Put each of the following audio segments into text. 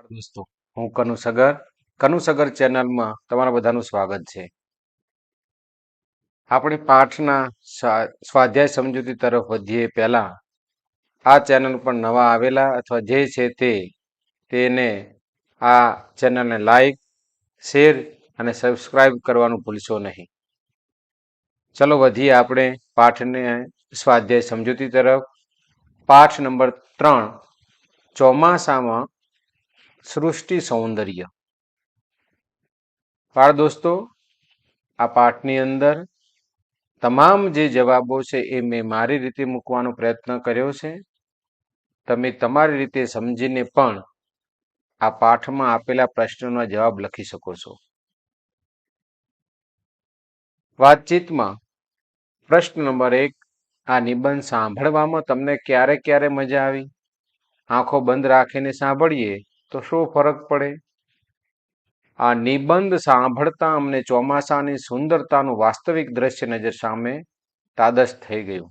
નમસ્કાર દોસ્તો, હું કનુ સગર ચેનલમાં તમારા બધાનું સ્વાગત છે. આપણે પાઠના સ્વાધ્યાય સમજૂતી તરફ વધીએ પહેલા. આ ચેનલ પર નવા આવેલા અથવા જે છે તેને આ ચેનલને લાઈક, શેર અને સબસ્ક્રાઇબ કરવાનું ભૂલશો નહીં. ચલો વધીએ આપણે પાઠને સ્વાધ્યાય સમજૂતી તરફ. પાઠ નંબર ત્રણ, ચોમાસામાં સૃષ્ટિ સૌંદર્ય બાળ દોસ્તો આ પાઠની અંદર તમામ જે જવાબો છે એ મેં મારી રીતે મૂકવાનો પ્રયત્ન કર્યો છે તમે તમારી રીતે સમજીને પણ આ પાઠમાં આપેલા પ્રશ્નોના જવાબ લખી શકો છો વાતચીતમાં પ્રશ્ન નંબર એક આ નિબંધ સાંભળવામાં તમને ક્યારે ક્યારે મજા આવી આંખો બંધ રાખીને સાંભળીએ તો શું ફરક પડે? આ નિબંધ સાંભળતા અમને ચોમાસાની સુંદરતાનું વાસ્તવિક દ્રશ્ય નજર સામે તાદસ થઈ ગયું.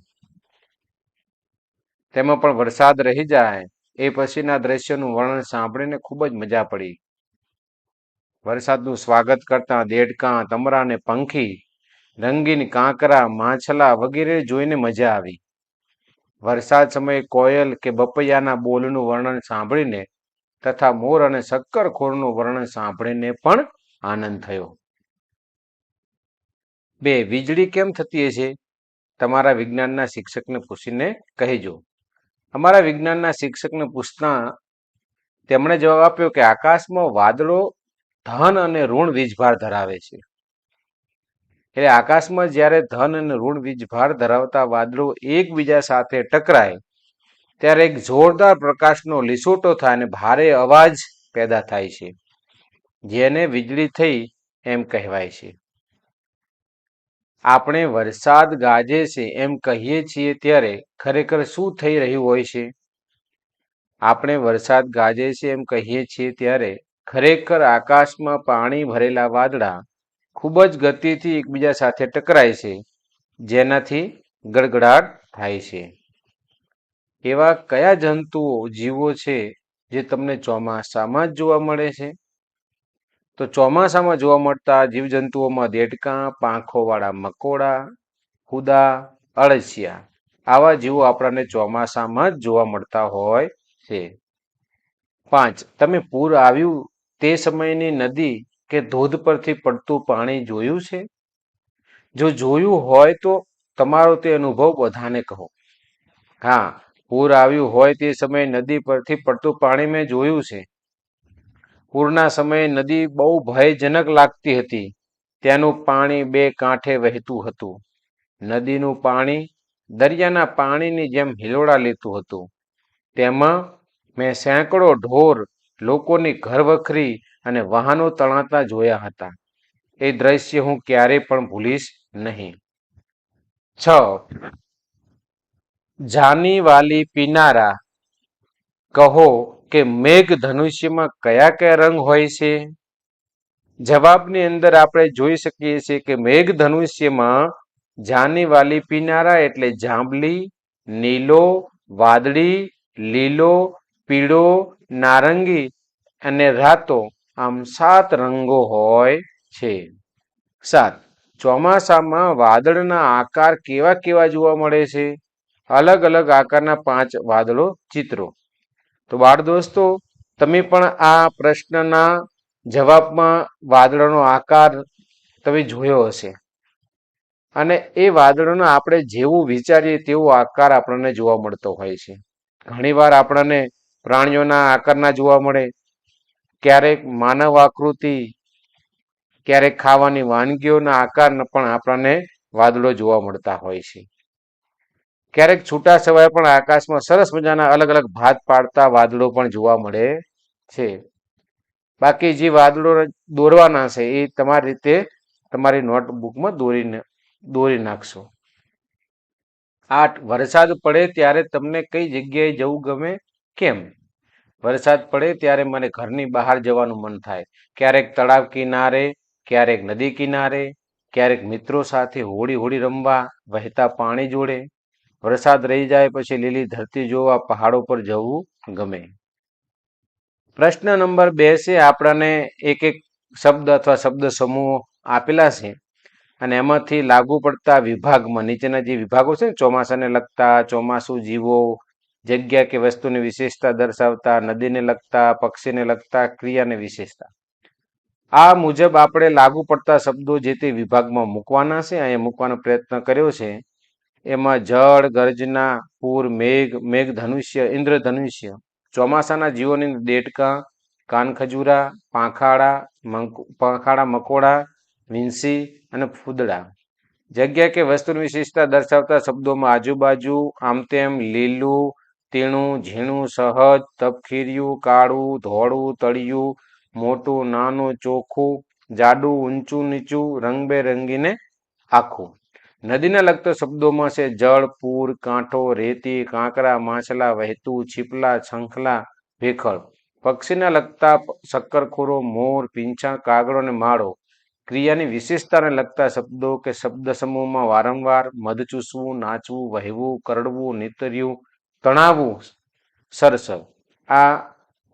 તેમાં પણ વરસાદ રહી જાય એ પછીના દ્રશ્યનું વર્ણન સાંભળીને ખૂબ જ મજા પડી. વરસાદનું સ્વાગત કરતા દેડકા, તમરા ને પંખી, રંગીન કાંકરા, માછલા વગેરે જોઈને મજા આવી. વરસાદ સમયે કોયલ કે બપૈયાના બોલનું વર્ણન સાંભળીને તથા મોર અને શક્કરખોરનું વર્ણન સાંભળીને પણ આનંદ થયો. બે, વીજળી કેમ થતી હશે? તમારા વિજ્ઞાનના શિક્ષકને પૂછીને કહેજો. અમારા વિજ્ઞાનના શિક્ષકને પૂછતા તેમણે જવાબ આપ્યો કે આકાશમાં વાદળો ધન અને ઋણ વીજભાર ધરાવે છે. એટલે આકાશમાં જ્યારે ધન અને ઋણ વીજભાર ધરાવતા વાદળો એકબીજા સાથે ટકરાય ત્યારે એક જોરદાર પ્રકાશનો લીસોટો થાય અને ભારે અવાજ પેદા થાય છે, જેને વીજળી થઈ એમ કહેવાય છે. આપણે વરસાદ ગાજે છે એમ કહીએ છીએ ત્યારે ખરેખર શું થઈ રહ્યું હોય છે? આપણે વરસાદ ગાજે છે એમ કહીએ છીએ ત્યારે ખરેખર આકાશમાં પાણી ભરેલા વાદળા ખૂબ જ ગતિથી એકબીજા સાથે ટકરાય છે, જેનાથી ગડગડાટ થાય છે. એવા કયા જંતુઓ, જીવો છે જે તમને ચોમાસામાં જ જોવા મળે છે? તો ચોમાસામાં જોવા મળતા જીવજંતુઓમાં દેડકા, પાંખોવાળા મકોડા, કુદા, અળસિયા આવા જીવો આપણને ચોમાસામાં જ જોવા મળતા હોય છે. પાંચ, તમે પૂર આવ્યું તે સમયની નદી કે ધોધ પરથી પડતું પાણી જોયું છે? જો જોયું હોય તો તમારો તે અનુભવ બધાને કહો. હા પૂર આવ્યું હોય તે સમયે નદી પરથી પડતું પાણી મેં જોયું છે. પૂરના સમયે નદી બહુ ભયજનક લાગતી હતી. ત્યાંનું પાણી બે કાંઠે વહેતું હતું. નદીનું પાણી દરિયાના પાણીની જેમ હિલોળા લેતું હતું. તેમાં મેં સેંકડો ઢોર, લોકોની ઘરવખરી અને વાહનો તણાતા જોયા હતા. એ દ્રશ્ય હું ક્યારેય પણ ભૂલીશ નહીં. છ. જાની વાલી પીનારા. કહો કે મેઘ ધનુષ્યમાં કયા કયા રંગ હોય છે? જવાબની અંદર આપણે જોઈ શકીએ છીએ કે મેઘ ધનુષ્યમાં જાની વાલી પીનારા એટલે જાંબલી, નીલો, વાદળી, લીલો, પીળો, નારંગી અને રાતો આમ સાત રંગો હોય છે. સાત. ચોમાસામાં વાદળના આકાર કેવા કેવા જોવા મળે છે? અલગ અલગ આકારના પાંચ વાદળો ચિત્રો. તો બાળ દોસ્તો, તમે પણ આ પ્રશ્નના જવાબમાં વાદળોનો આકાર તમે જોયો હશે. અને એ વાદળોને આપણે જેવું વિચારીએ તેવો આકાર આપણને જોવા મળતો હોય છે. ઘણીવાર આપણને પ્રાણીઓના આકારના જોવા મળે, ક્યારેક માનવ આકૃતિ, ક્યારેક ખાવાની વાનગીઓના આકાર પણ આપણને વાદળો જોવા મળતા હોય છે. ક્યારેક છૂટા છવાયા પણ આકાશમાં સરસ મજાના અલગ અલગ ભાત પાડતા વાદળો પણ જોવા મળે છે. બાકી જે વાદળો દોરવાના છે એ તમારી રીતે તમારી નોટબુકમાં દોરીને દોરી નાખશો. આઠ, વરસાદ પડે ત્યારે તમને કઈ જગ્યાએ જવું ગમે? કેમ? વરસાદ પડે ત્યારે મને ઘરની બહાર જવાનું મન થાય. ક્યારેક તળાવ કિનારે, ક્યારેક નદી કિનારે, ક્યારેક મિત્રો સાથે હોળી હોળી રમવા, વહેતા પાણી જોડે. વરસાદ રહી જાય પછી લીલી ધરતી જોવા પહાડો પર જવું ગમે. પ્રશ્ન નંબર બે છે, આપણને એક એક શબ્દ અથવા શબ્દ સમૂહો આપેલા છે અને એમાંથી લાગુ પડતા વિભાગમાં નીચેના જે વિભાગો છે ને, ચોમાસાને લગતા, ચોમાસું જીવો, જગ્યા કે વસ્તુની વિશેષતા દર્શાવતા, નદીને લગતા, પક્ષીને લગતા, ક્રિયાને વિશેષતા. આ મુજબ આપણે લાગુ પડતા શબ્દો જે તે વિભાગમાં મૂકવાના છે, અહીંયા મૂકવાનો પ્રયત્ન કર્યો છે. એમાં જળ, ગર્જના, પૂર, મેઘ મેઘ ધનુષ્ય ઇન્દ્ર ધનુષ્ય ચોમાસાના જીવોની દેડકા, કાનખજૂરા, પાંખાડા પાંખાડા મકોડા, વિંસી અને ફૂદડા. જગ્યા કે વસ્તુની વિશેષતા દર્શાવતા શબ્દોમાં આજુબાજુ, આમ તેમ, લીલું, તીણું, ઝીણું, સહજ, તપખીર્યું, કાળું, ધોળું, તળિયું, મોટું, નાનું, ચોખ્ખું, જાડું, ઊંચું, નીચું, રંગબેરંગીને આખું. નદીને લગતા શબ્દોમાં છે, જળ, પૂર, કાંઠો, રેતી, કાંકરા, માછલા, વહેતું, છીપલા, છંખલા ભેખળ પક્ષીને લગતા શક્કરખોરો, મોર, પીંછા, કાગડો અને માળો. ક્રિયાની વિશેષતાને લગતા શબ્દો કે શબ્દ સમૂહમાં વારંવાર મધ ચૂસવું, નાચવું, વહેવું, કરડવું, નીતર્યું, તણાવવું, સરસવ. આ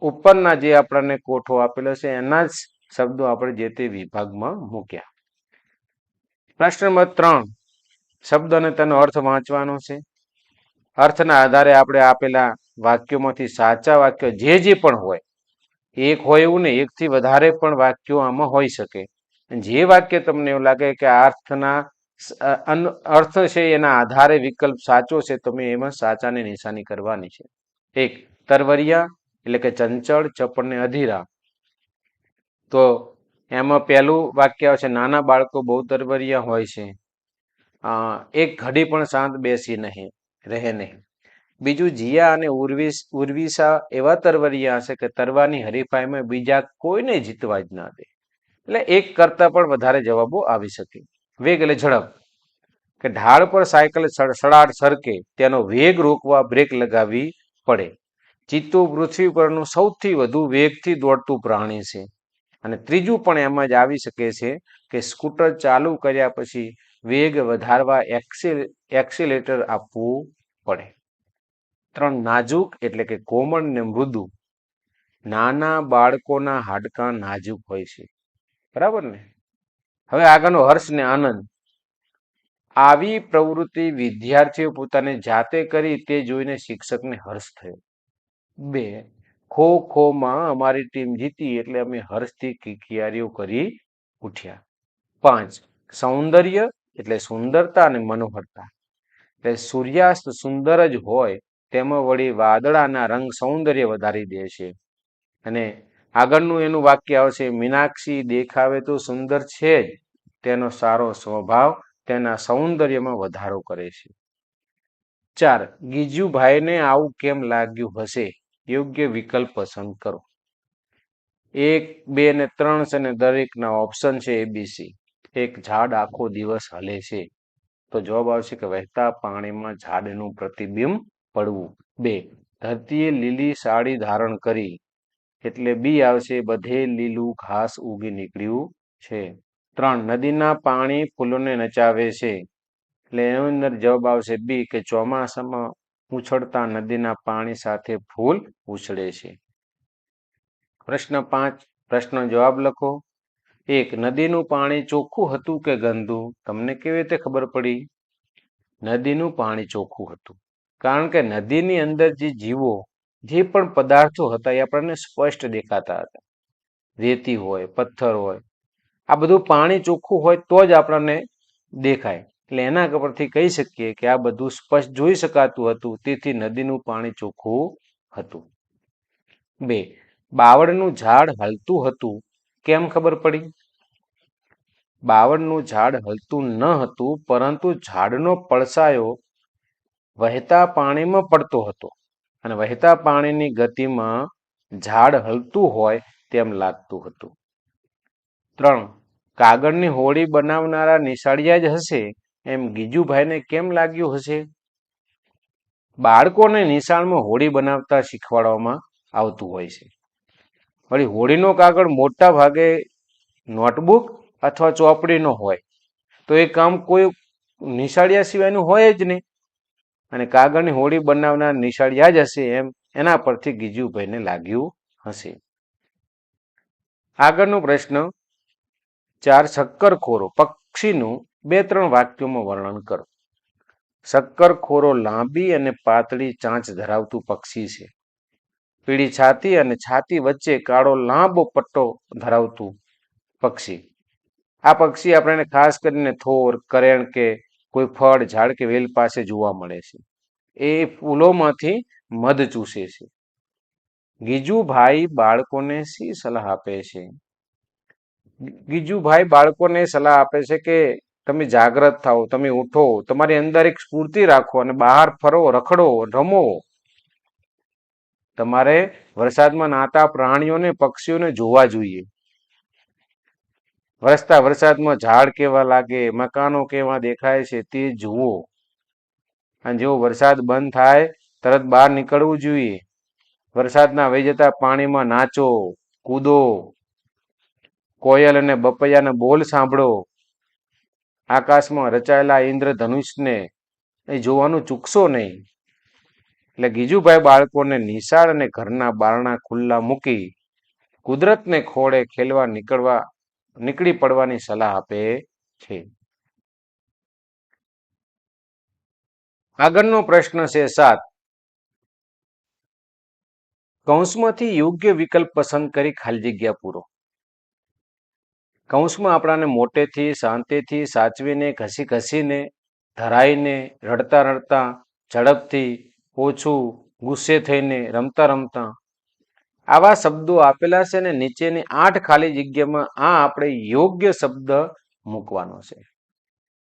ઉપરના જે આપણને કોઠો આપેલો છે, એના જ શબ્દો આપણે જે તે વિભાગમાં મૂક્યા. પ્રશ્ન નંબર ત્રણ. શબ્દ અને તેનો અર્થ વાંચવાનો છે. અર્થના આધારે આપણે આપેલા વાક્યોમાંથી સાચા વાક્યો જે જે પણ હોય, એક હોય એવું ને એકથી વધારે પણ વાક્યો આમાં હોઈ શકે. જે વાક્ય તમને એવું લાગે કે અર્થના અર્થ છે, એના આધારે વિકલ્પ સાચો છે તમે એમાં સાચાની નિશાની કરવાની છે. એક, તરવરિયા, એટલે કે ચંચળ, ચપળ ને અધીરા. તો એમાં પહેલું વાક્ય આવશે, નાના બાળકો બહુ તરવરિયા હોય છે. એક ઘડી પણ શાંત બેસી નહીં, રહે નહીં. બીજું જીયા અને ઉર્વિસ, ઉર્વિસા એવા તરવરિયા હશે કે તરવાની હરીફાઈમાં બીજા કોઈને જીતવા જ ના દે. એટલે એક કરતા પણ વધારે જવાબો આવી શકે. વેગ એટલે ઝડપ. કે ઢાળ પર સાયકલ સડ- સડાડ સરકે, તેનો વેગ રોકવા બ્રેક લગાવવી પડે. ચિત્તું પૃથ્વી પરનું સૌથી વધુ વેગથી દોડતું પ્રાણી છે. અને ત્રીજું પણ એમ જ આવી શકે છે કે સ્કૂટર ચાલુ કર્યા પછી વેગ વધારવા એક્સિલ એક્સિલેટર આપવું પડે. ત્રણ, નાજુક એટલે કે કોમળ ને મૃદુ. નાના બાળકોના હાડકાં નાજુક હોય છે. બરાબર ને? હવે આગળનો હર્ષ ને આનંદ. આવી પ્રવૃત્તિ વિદ્યાર્થીઓ પોતાને જાતે કરી તે જોઈને શિક્ષકને હર્ષ થયો. બે ખો ખોમાં અમારી ટીમ જીતી એટલે અમે હર્ષથી કિકિયારીઓ કરી ઉઠ્યા. પાંચ, સૌંદર્ય એટલે સુંદરતા અને મનોહરતા. એટલે સૂર્યાસ્ત સુંદર જ હોય, તેમાં વળી વાદળાના રંગ સૌંદર્ય વધારી દે છે. અને આગળનું એનું વાક્ય આવશે, મીનાક્ષી દેખાવે તો સુંદર છે જ. તેનો સારો સ્વભાવ તેના સૌંદર્યમાં વધારો કરે છે. ચાર, ગીજુભાઈને આવું કેમ લાગ્યું હશે? યોગ્ય વિકલ્પ પસંદ કરો. એક, બે ને ત્રણ છે ને દરેકના ઓપ્શન છે એબીસી એક ઝાડ આખો દિવસ હલે છે. તો જવાબ આવશે કે વહેતા પાણીમાં ઝાડનું પ્રતિબિંબ પડવું. બે, ધરતીએ લીલી સાડી ધારણ કરી. એટલે બી આવશે, બધે લીલું ઘાસ ઉગી નીકળ્યું છે. ત્રણ, નદીના પાણી ફૂલોને નચાવે છે. એટલે એની અંદર જવાબ આવશે બી કે ચોમાસામાં ઉછળતા નદીના પાણી સાથે ફૂલ ઉછળે છે. પ્રશ્ન પાંચ પ્રશ્ન જવાબ લખો. એક નદીનું પાણી ચોખ્ખું હતું કે ગંદુ? તમને કેવી રીતે ખબર પડી? નદીનું પાણી ચોખ્ખું હતું. કારણ કે નદીની અંદર જે જીવો, જે પણ પદાર્થો હતા એ આપણને સ્પષ્ટ દેખાતા હતા. રેતી હોય, પથ્થર હોય, આ બધું પાણી ચોખ્ખું હોય તો જ આપણને દેખાય. એટલે એના પરથી કહી શકીએ કે આ બધું સ્પષ્ટ જોઈ શકાતું હતું, તેથી નદીનું પાણી ચોખ્ખું હતું. બે, બાવળનું ઝાડ હલતું હતું. કેમ ખબર પડી? બાવળનું ઝાડ હલતું ન હતું, પરંતુ ઝાડનો પડછાયો વહેતા પાણીમાં પડતો હતો અને વહેતા પાણીની ગતિમાં ઝાડ હલતું હોય તેમ લાગતું હતું. ત્રણ, કાગળની હોળી બનાવનારા નિશાળિયા જ હશે એમ ગીજુભાઈને કેમ લાગ્યું હશે? બાળકોને નિશાળમાં હોળી બનાવતા શીખવાડવામાં આવતું હોય છે. વળી હોળીનો કાગળ મોટા ભાગે નોટબુક અથવા ચોપડીનો હોય. તો એ કામ કોઈ નિશાળિયા સિવાયનું હોય જ નહીં. અને કાગળની હોળી બનાવનાર નિશાળિયા જ હશે એમ એના પરથી ગીજુભાઈને લાગ્યું હશે. આગળનો પ્રશ્ન, ચાર શક્કરખોરો પક્ષીનું બે ત્રણ વાક્યોમાં વર્ણન કરો. શક્કરખોરો લાંબી અને પાતળી ચાંચ ધરાવતું પક્ષી છે. પીળી છાતી અને છાતી વચ્ચે કાળો લાંબો પટ્ટો ધરાવતું પક્ષી. આ પક્ષી આપણને ખાસ કરીને થોર, કરેણ કે કોઈ ફળ, ઝાડ કે વેલ પાસે જોવા મળે છે. એ ફૂલોમાંથી મધ ચૂસે છે. ગીજુભાઈ બાળકોને શી સલાહ આપે છે? ગીજુભાઈ બાળકોને સલાહ આપે છે કે તમે જાગ્રત થાઓ, તમે ઉઠો, તમારી અંદર એક સ્ફૂર્તિ રાખો અને બહાર ફરો, રખડો, રમો. તમારે વરસાદમાં નાતા પ્રાણીઓને, પક્ષીઓને જોવા જોઈએ. વરસતા વરસાદમાં ઝાડ કેવા લાગે, મકાનો કેવા દેખાય છે તે જુઓ. અને જેવો વરસાદ બંધ થાય, તરત બહાર નીકળવું જોઈએ. વરસાદના વહી જતા પાણીમાં નાચો, કૂદો. કોયલ અને બપૈયાના બોલ સાંભળો. આકાશમાં રચાયેલા ઇન્દ્રધનુષને એ જોવાનું ચૂકશો નહીં. એટલે ગીજુભાઈ બાળકોને નિશાળ અને ઘરના બારણા ખુલ્લા મૂકી કુદરતને ખોળે ખેલવા નીકળવા, નીકળી પડવાની સલાહ આપે છે. આગળનો પ્રશ્ન છે સાત. કૌંસમાંથી યોગ્ય વિકલ્પ પસંદ કરી ખાલી જગ્યા પૂરો. કૌંસમાં આપણાને મોટેથી, શાંતિથી સાચવીને, ઘસી ઘસીને, ધરાઈને, રડતા રડતા, ઝડપથી ઓછું ગુસ્સે થઈને રમતા રમતા આવા શબ્દો આપેલા છે ને નીચેની આઠ ખાલી જગ્યામાં આ આપણે યોગ્ય શબ્દ મૂકવાનો છે.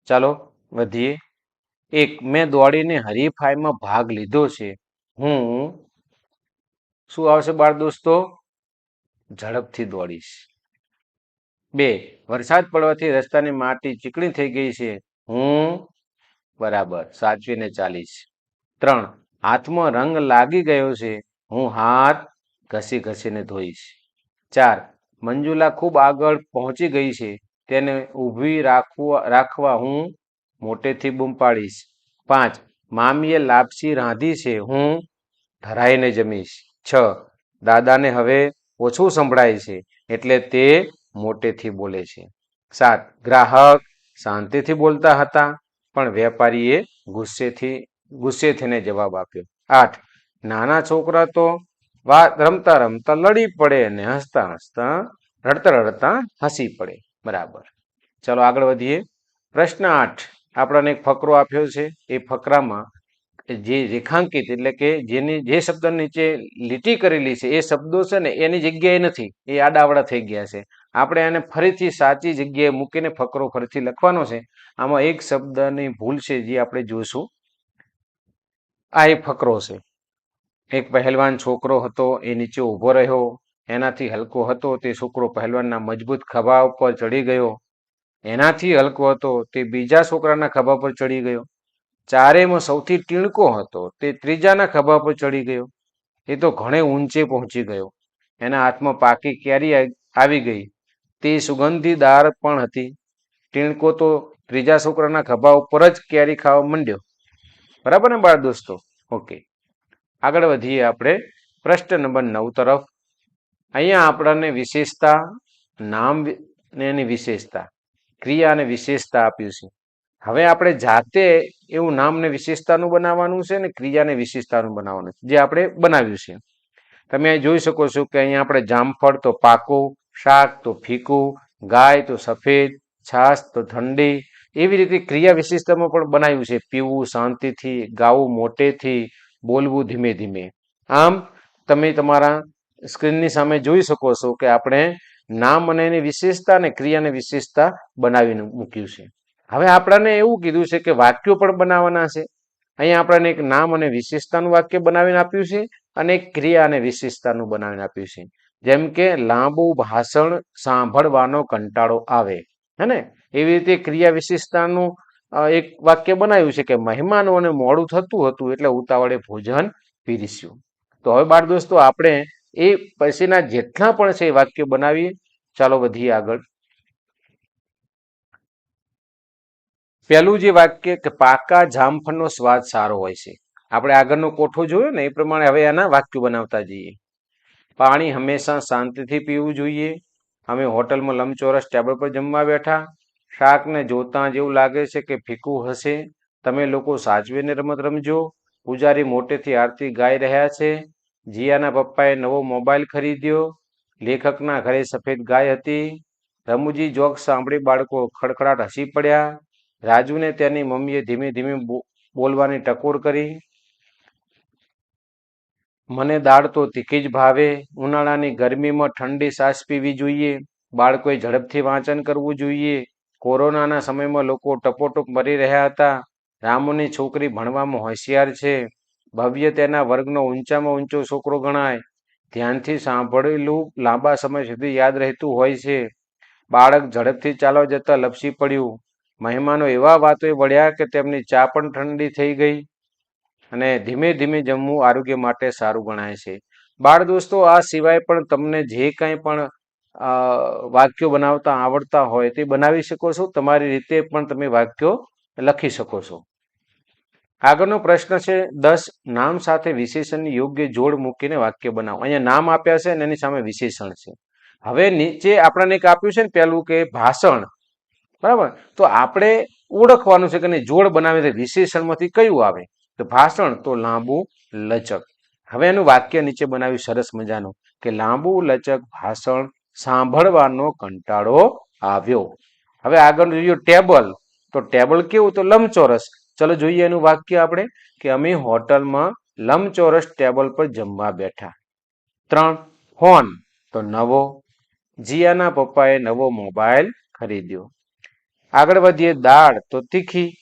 ચાલો વધીએ. એક, મેં દોડીને હરીફાઈમાં ભાગ લીધો છે. હું શું આવશે બાળ દોસ્તો? ઝડપથી દોડીશ. બે, વરસાદ પડવાથી રસ્તાની માટી ચીકણી થઈ ગઈ છે. હું બરાબર સાચવીને ચાલીશ. ત્રણ હાથમાં રંગ લાગી ગયો છે. હું હાથ ઘસી ઘસીને ધોઈશ. ચાર, મંજુલા ખૂબ આગળ પહોંચી ગઈ છે. તેને ઊભી રાખવા રાખવા હું મોટેથી બૂમ પાડીશ. પાંચ, મામીએ લાપસી રાંધી છે. હું ધરાઈને જમીશ. છ, દાદાને હવે ઓછું સંભળાય છે, એટલે તે મોટેથી બોલે છે. સાત, ગ્રાહક શાંતિથી બોલતા હતા, પણ વેપારીએ ગુસ્સેથી ગુસ્સે થઈને જવાબ આપ્યો આઠ નાના છોકરા તો વાત રમતા રમતા લડી પડે અને હસતા હસતા રડતા રડતા હસી પડે. બરાબર. ચલો આગળ વધીએ. પ્રશ્ન આઠ. આપણને એક ફકરો આપ્યો છે. એ ફકરામાં જે રેખાંકિત એટલે કે જેની જે શબ્દ નીચે લીટી કરેલી છે, એ શબ્દો છે ને એની જગ્યાએ નથી. એ આડાવડા થઈ ગયા છે. આપણે એને ફરીથી સાચી જગ્યાએ મૂકીને ફકરો ફરીથી લખવાનો છે. આમાં એક શબ્દની ભૂલ છે જે આપણે જોઈશું. આ એ ફકરો છે. એક પહેલવાન છોકરો હતો, એ નીચે ઊભો રહ્યો, એનાથી હલકો હતો, તે છોકરો પહેલવાનના મજબૂત ખભા ઉપર ચડી ગયો. એનાથી હલકો હતો, તે બીજા છોકરાના ખભા પર ચડી ગયો. ચારેમાં સૌથી ટીણકો હતો, તે ત્રીજાના ખભા પર ચડી ગયો. એ તો ઘણે ઊંચે પહોંચી ગયો. એના હાથમાં પાકી કેરી આવી ગઈ. તે સુગંધીદાર પણ હતી. ટીણકો તો ત્રીજા છોકરાના ખભા ઉપર જ કેરી ખાવા માંડ્યો. બરાબર ને બાળ દોસ્તો? ઓકે. આગળ વધીએ આપણે. પ્રશ્ન નંબર નવ તરફ. અહીંયા આપણને વિશેષતા, નામ ને એની વિશેષતા, ક્રિયા અને વિશેષતા આપ્યું છે. હવે આપણે જાતે એવું નામને વિશેષતાનું બનાવવાનું છે અને ક્રિયાને વિશેષતાનું બનાવવાનું છે, જે આપણે બનાવ્યું છે. તમે અહીં જોઈ શકો છો કે અહીંયા આપણે જામફળ તો પાકું, શાક તો ફીકું ગાય તો સફેદ, છાશ તો ઠંડી એવી રીતે ક્રિયા વિશિષ્ટમાં પણ બનાવ્યું છે. પીવું શાંતિથી, ગાવું મોટેથી, બોલવું ધીમે ધીમે. આમ, તમે તમારા સ્ક્રીનની સામે જોઈ શકો છો કે આપણે નામ અને એની વિશેષતા અને ક્રિયાની વિશેષતા બનાવીને મૂક્યું છે. હવે આપણને એવું કીધું છે કે વાક્યો પણ બનાવવાના છે. અહીંયા આપણને એક નામ અને વિશેષતાનું વાક્ય બનાવીને આપ્યું છે અને એક ક્રિયા અને વિશેષતાનું બનાવીને આપ્યું છે. જેમ કે, લાંબુ ભાષણ સાંભળવાનો કંટાળો આવે. હે ને? એવી રીતે ક્રિયા વિશેષતાનું એક વાક્ય બનાવ્યું છે કે મહેમાનોને મોડું થતું હતું એટલે ઉતાવળે ભોજન પીરસ્યું. તો હવે બાળ દોસ્તો, આપણે એ પછીના જેટલા પણ છે એ વાક્ય બનાવીએ. ચાલો વધીએ આગળ. પહેલું જે વાક્ય કે પાકા જામફળનો સ્વાદ સારો હોય છે. આપણે આગળનો કોઠો જોયો ને, એ પ્રમાણે હવે એના વાક્યો બનાવતા જઈએ. પાણી હંમેશા શાંતિથી પીવું જોઈએ. અમે હોટલમાં લંબચોરસ ટેબલ પર જમવા બેઠા. શાકને જોતા જેવું લાગે છે કે ફીકું હશે. તમે લોકો સાચવીને રમત રમજો. પૂજારી મોટેથી આરતી ગાઈ રહ્યા છે. જીયાના પપ્પાએ નવો મોબાઈલ ખરીદ્યો. લેખકના ઘરે સફેદ ગાય હતી. રમૂજી જોક સાંભળી બાળકો ખડખડાટ હસી પડ્યા. રાજુને તેની મમ્મીએ ધીમે ધીમે બોલવાની ટકોર કરી. મને દાળ તો તીખી જ ભાવે. ઉનાળાની ગરમીમાં ઠંડી સાસ પીવી જોઈએ. બાળકોએ ઝડપથી વાંચન કરવું જોઈએ. કોરોનાના સમયમાં લોકો ટપોટપ મરી રહ્યા હતા. રામુની છોકરી ભણવામાં હોશિયાર છે. ભવ્ય તેના વર્ગનો ઊંચામાં ઊંચો છોકરો ગણાય. ધ્યાનથી સાંભળેલું લાંબા સમય સુધી યાદ રહેતું હોય છે. બાળક ઝડપથી ચાલવા જતા લપસી પડ્યું. મહેમાનો એવા વાતોએ વળ્યા કે તેમની ચા પણ ઠંડી થઈ ગઈ. અને ધીમે ધીમે જમવું આરોગ્ય માટે સારું ગણાય છે. બાળ દોસ્તો, આ સિવાય પણ તમને જે કંઈ પણ વાક્યો બનાવતા આવડતા હોય તે બનાવી શકો છો. તમારી રીતે પણ તમે વાક્યો લખી શકો છો. આગળનો પ્રશ્ન છે, દસ નામ સાથે વિશેષણની યોગ્ય જોડ મૂકીને વાક્ય બનાવો. અહીંયા નામ આપ્યા છે અને એની સામે વિશેષણ છે. હવે નીચે આપણને એક આપ્યું છે ને પેલું કે ભાષણ. બરાબર? તો આપણે ઓળખવાનું છે કે જોડ બનાવી વિશેષણમાંથી કયું આવે? તો ભાષણ તો લાંબુ લચક. હવે એનું વાક્ય નીચે બનાવ્યું સરસ મજાનું કે લાંબુ લચક ભાષણ સાંભળવાનો કંટાળો આવ્યો. હવે આગળ જોઈએ ટેબલ. તો ટેબલ કેવું? તો લંબચોરસ. ચલો જોઈએ એનું વાક્ય આપણે કે અમે હોટલમાં લંબચોરસ ટેબલ પર જમવા બેઠા. ત્રણ, ફોન. તો નવો. જીયાના પપ્પાએ નવો મોબાઈલ ખરીદ્યો. આગળ વધીએ દાળ. તો તીખી.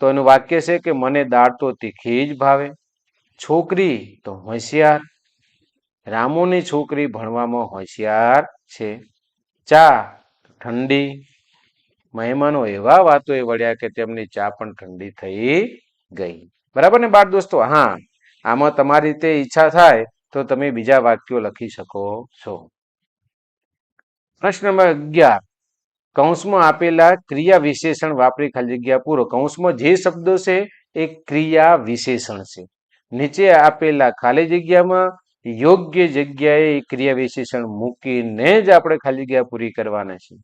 તો એનું વાક્ય છે કે મને દાળ તો તીખી જ ભાવે, છોકરી તો હોશિયાર, રામુની છોકરી ભણવામાં હોશિયાર છે, ચા ઠંડી, મહેમાનો એવા વાતો એ વળ્યા કે તેમની ચા પણ ઠંડી થઈ ગઈ. બરાબર ને બાળ દોસ્તો? હા, આમાં તમારી રીતે ઈચ્છા થાય તો તમે બીજા વાક્યો લખી શકો છો. પ્રશ્ન નંબર અગિયાર. કૌંસમાં આપેલા ક્રિયા વિશેષણ વાપરી ખાલી જગ્યા પૂરો. કૌંસમાં જે શબ્દો છે, એ ક્રિયા વિશેષણ છે. નીચે આપેલા ખાલી જગ્યામાં યોગ્ય જગ્યાએ ક્રિયા વિશેષણ મૂકીને જ આપણે ખાલી જગ્યા પૂરી કરવાના છે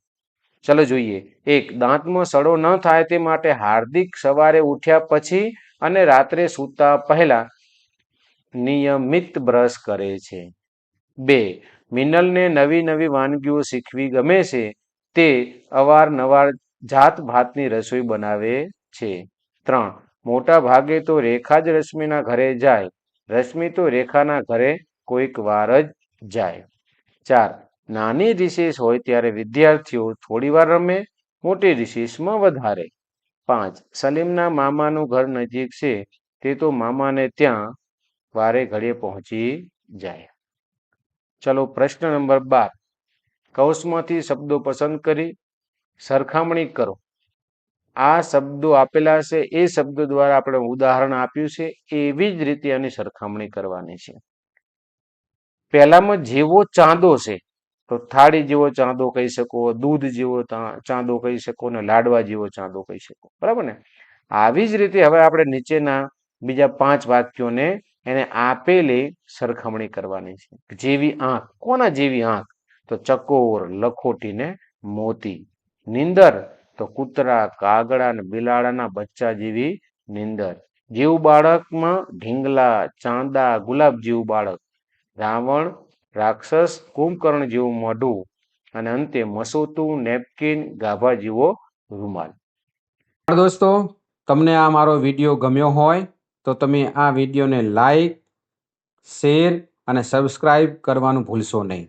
ચલો જોઈએ. એક, દાંતમાં સડો ન થાય તે માટે હાર્દિક સવારે ઉઠ્યા પછી અને રાત્રે સૂતા પહેલા નિયમિત બ્રશ કરે છે. બે, મિનલને નવી નવી વાનગીઓ શીખવી ગમે છે તે અવારનવાર જાત ભાતની રસોઈ બનાવે છે. ત્રણ, મોટા ભાગે તો રેખા જ રશ્મિના ઘરે જાય. રશ્મિ તો રેખાના ઘરે કોઈક વાર જ જાય. ચાર, નાની રિસેસ હોય ત્યારે વિદ્યાર્થીઓ થોડી વાર રમે, મોટી રિસેસમાં વધારે. પાંચ, સલીમના મામાનું ઘર નજીક છે, તે તો મામાને ત્યાં વારે ઘડીએ પહોંચી જાય. ચલો પ્રશ્ન નંબર બાર. કૌંસમાંથી શબ્દો પસંદ કરી સરખામણી કરો. આ શબ્દો આપેલા છે, એ શબ્દો દ્વારા આપણે ઉદાહરણ આપ્યું છે, એવી જ રીતે આની સરખામણી કરવાની છે. પહેલામાં જેવો ચાંદો છે, તો થાળી જેવો ચાંદો કહી શકો, દૂધ જેવો ચાંદો કહી શકો અને લાડવા જેવો ચાંદો કહી શકો. બરાબર ને? આવી જ રીતે હવે આપણે નીચેના બીજા પાંચ વાક્યોને એને આપેલી સરખામણી કરવાની છે. જેવી આંખ, કોના જેવી આંખ? તો ચકોર લખોટીને મોતી. નીંદર તો કૂતરા, કાગડા અને બિલાડાના બચ્ચા જેવી નીંદર. જેવું બાળકમાં ઢીંગલા, ચાંદા, ગુલાબ જેવું બાળક, રાવણ, રાક્ષસ, કુંભકર્ણ જેવું મોઢું અને અંતે મસોતું નેપકિન, ગાભા જેવો રૂમાલ. દોસ્તો, તમને આ મારો વીડિયો ગમ્યો હોય તો તમે આ વિડીયોને લાઈક, શેર અને સબસ્ક્રાઈબ કરવાનું ભૂલશો નહીં.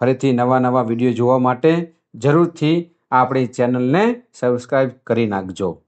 ફરીથી નવા નવા વીડિયો જોવા માટે જરૂરથી આપણી ચેનલને સબસ્ક્રાઈબ કરી નાખજો.